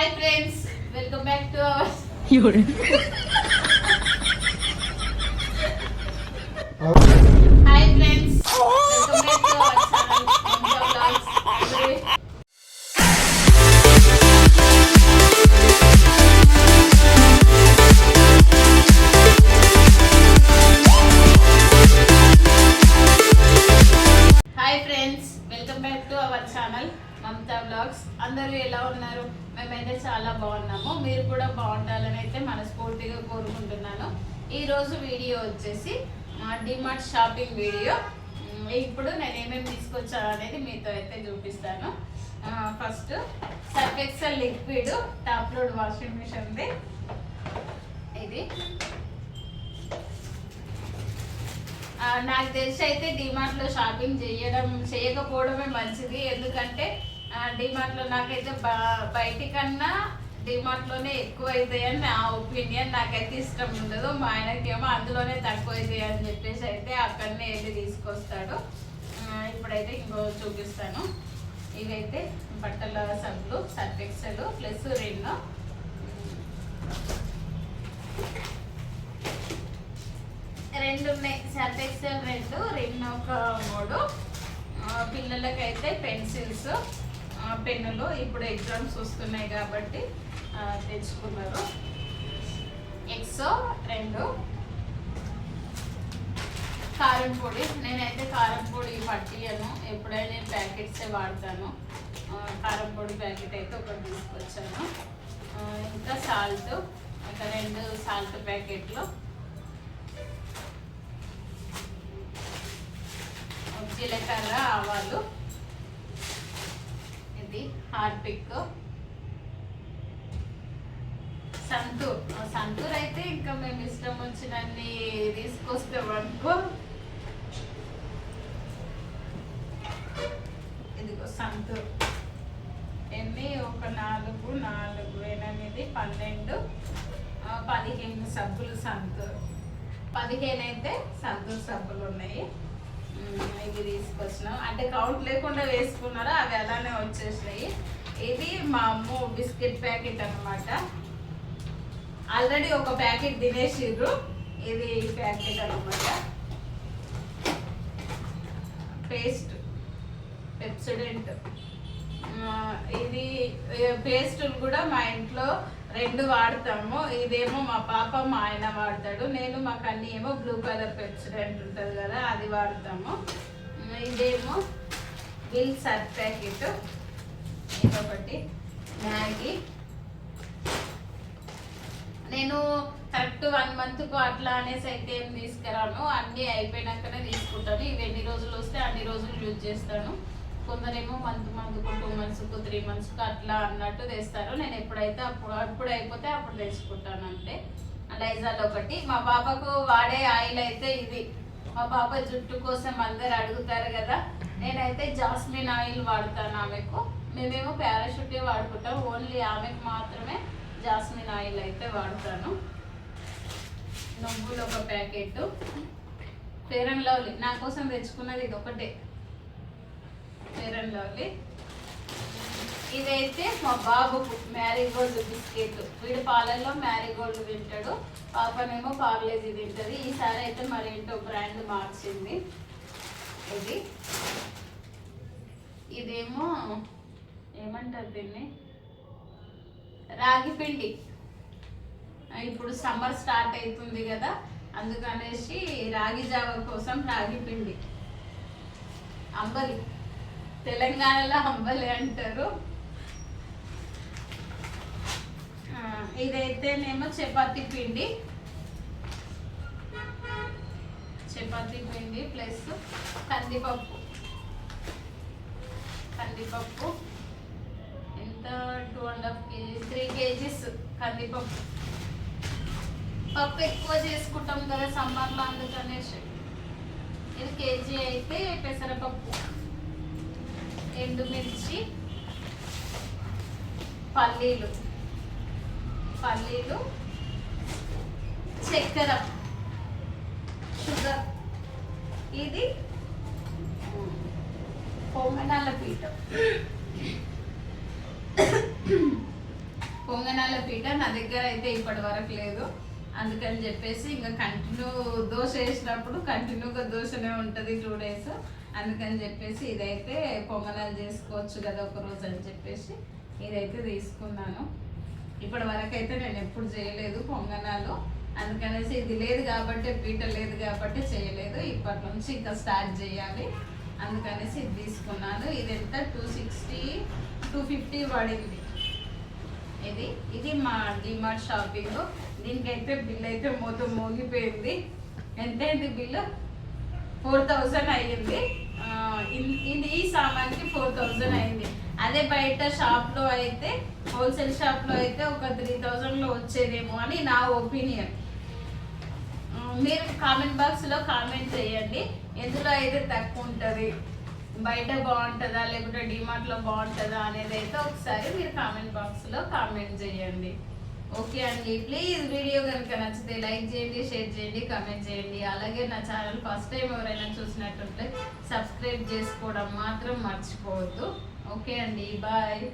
Hi friends, welcome back to our You. Hi friends, welcome back to our channel Hi friends, welcome back to our channel. Mamatha blogs. అందరూ ఎలా ఉన్నారు? మేమైతే చాలా బాగున్నాము. మీరు కూడా బాగుండాలని అయితే మనస్ఫూర్తిగా కోరుకుంటున్నాను. ఈరోజు వీడియో వచ్చేసి డిమార్ట్ షాపింగ్ వీడియో. ఇప్పుడు నేను ఏమేమి తీసుకొచ్చాను అనేది మీతో అయితే చూపిస్తాను. First surf excel liquid top load washing మిషన్ది. ఇది. నాకు తెలిసి అయితే డిమార్ట్లో షాపింగ్ చేయడం చేయకపోవడమే మంచిది. ఎందుకంటే డిమార్ట్లో నాకైతే బ- బయటి కన్నా డిమార్ట్లోనే ఎక్కువ అవుతాయని నా ఒపీనియన్. నాకైతే ఇష్టం ఉండదు. మా ఆయనకేమో అందులోనే తక్కువ అవుతాయి అని చెప్పేసి అయితే అక్కడనే వెళ్ళి తీసుకొస్తాడు. ఇప్పుడైతే ఇంకో చూపిస్తాను. ఇవైతే బట్టల సబ్బులు సర్ఫెక్సలు ప్లస్ రెండు. రెండు ఉన్నాయి. సర్ఫెక్సల్ రెండు రెండు ఒక మూడు. పిల్లలకైతే పెన్సిల్స్. పెన్నులు ఇప్పుడు ఎగ్జామ్స్ వస్తున్నాయి కాబట్టి తెచ్చుకున్నారు. ఎక్సో రెండు. కారం పొడి. నేనైతే కారం పొడి పట్టియను. ఎప్పుడైనా ప్యాకెట్సే వాడతాను. కారం పొడి ప్యాకెట్ అయితే ఒకటి తీసుకొచ్చాను. ఇంకా సాల్ట్. ఒక రెండు సాల్ట్ ప్యాకెట్లు. జీలకర్ర ఆవాలు. హార్పిక్. సంతూర్. సంతూర్ అయితే ఇంకా మేము ఇష్టం వచ్చినన్ని తీసుకొస్తాం అనుకో ఇదిగో సంతూర్. ఎన్ని? ఒక నాలుగు నాలుగు ఎనిమిది పన్నెండు పదిహేను సబ్బులు సంతూర్. పదిహేను అయితే సంతూర్ సబ్బులు ఉన్నాయి ఇవి తీసుకొచ్చినాం. అంటే కౌంట్ లేకుండా వేసుకున్నారో? అవి అలానే వచ్చేసినాయి. ఇది మా అమ్మ బిస్కెట్ ప్యాకెట్ అన్నమాట. ఆల్రెడీ ఒక ప్యాకెట్ తినేసిర్రు. ఇది ప్యాకెట్ అన్నమాట. పేస్ట్ పెప్సిడెంట్ ఇది పేస్టులు కూడా మా ఇంట్లో రెండు వాడతాము. ఇదేమో మా పాప మా ఆయన వాడతాడు. నేను మా కన్నీ ఏమో బ్లూ కలర్ పెప్సిడెంట్ ఉంటుంది కదా అది వాడతాము. ఇదేమో విల్ సర్ఫ్ ప్యాకెట్. ఇదొకటి. మ్యాగీ. నేను కరెక్ట్ వన్ మంత్కు అట్లా అనేసి అయితే ఏం తీసుకురాను. అన్నీ అయిపోయినాకనే తీసుకుంటాను. ఇవి ఎన్ని రోజులు వస్తే అన్ని రోజులు యూజ్ చేస్తాను. కొందరేమో మంత్ మంత్కు టూ మంత్స్కు త్రీ మంత్స్కు అట్లా అన్నట్టు తెస్తారు. నేను ఎప్పుడైతే అప్పుడు అప్పుడు అయిపోతే అప్పుడు తెచ్చుకుంటాను అంతే. లైజాల్ ఒకటి. మా పాపకు వాడే ఆయిల్ అయితే ఇది. మా పాప జుట్టు కోసం అందరు అడుగుతారు కదా. నేనైతే జాస్మిన్ ఆయిల్ వాడతాను ఆమెకు. మేమేమో పారాషూటే వాడుకుంటాం. ఓన్లీ ఆమెకు మాత్రమే జాస్మిన్ ఆయిల్ అయితే వాడతాను. నువ్వులు ఒక ప్యాకెట్. ఫేర్ అండ్ లవ్లీ నా కోసం తెచ్చుకున్నది ఇది ఒకటే. ఫేర్ లవ్లీ ఇదైతే మా బాబుకు మ్యారీగోల్డ్ బిస్కెట్ వీడు పాలల్లో మ్యారీగోల్డ్ తింటాడు. పాపనేమో పార్లేజీ తింటుంది. ఈసారి అయితే మరి బ్రాండ్ మార్చింది. ఇది. ఇదేమో ఏమంటారు దీన్ని? రాగి పిండి. ఇప్పుడు సమ్మర్ స్టార్ట్ అవుతుంది కదా అందుకనేసి రాగి జావ కోసం రాగి పిండి. అంబలి. తెలంగాణలో అంబలి అంటారు. ఇదైతేనేమో చపాతీ పిండి. చపాతీ పిండి ప్లస్ కందిపప్పు. కందిపప్పు. ఎంత? Two and half KG three KGs కందిపప్పు. పప్పు ఎక్కువ చేసుకుంటాం కదా సమ్మర్లో అందుకనేసి. ఇది కేజీ అయితే పెసరపప్పు. ఎండుమిర్చి పల్లీలు. పల్లీలు చక్కెర షుగర్. ఇది పొంగనాల పీట పొంగనాల పీట నా దగ్గర అయితే ఇప్పటి వరకు లేదు. అందుకని చెప్పేసి ఇంకా కంటిన్యూ దోశ వేసినప్పుడు కంటిన్యూగా దోశనే ఉంటుంది టూ డేస్ అందుకని చెప్పేసి ఇదైతే పొంగనాలు చేసుకోవచ్చు కదా ఒక రోజు అని చెప్పేసి ఇదైతే తీసుకున్నాను. ఇప్పటి వరకు అయితే నేను ఎప్పుడు చేయలేదు పొంగనాలు. అందుకనేసి ఇది లేదు కాబట్టి పీట లేదు కాబట్టి చేయలేదు. ఇప్పటి నుంచి ఇంకా స్టార్ట్ చేయాలి. అందుకనేసి ఇది తీసుకున్నాను. ఇది ఎంత? టూ సిక్స్టీ టూ ఫిఫ్టీ పడింది. ఇది ఇది మా డిమార్ట్ షాపింగ్. దీనికైతే బిల్ అయితే మొత్తం మోగిపోయింది. ఎంత అయింది బిల్లు? ఫోర్ థౌజండ్ అయ్యింది. ఇన్- ఇది ఈ సామాన్కి ఫోర్ థౌజండ్ అయింది అదే బయట షాప్లో అయితే హోల్సేల్ షాప్లో అయితే ఒక త్రీ థౌజండ్లో వచ్చేదేమో అని నా ఒపీనియన్. మీరు కామెంట్ బాక్స్లో కామెంట్ చేయండి. ఎందులో అయితే తక్కువ ఉంటుంది? బయట బాగుంటుందా? లేకుంటే డిమార్ట్లో బాగుంటుందా? అనేది అయితే ఒకసారి మీరు కామెంట్ బాక్స్లో కామెంట్ చేయండి. ఓకే అండి. ప్లీజ్ వీడియో కనుక నచ్చితే లైక్ చేయండి షేర్ చేయండి కామెంట్ చేయండి. అలాగే నా ఛానల్ ఫస్ట్ టైం ఎవరైనా చూసినట్టుంటే సబ్స్క్రైబ్ చేసుకోవడం మాత్రం మర్చిపోవద్దు. ఓకే అండి. బాయ్.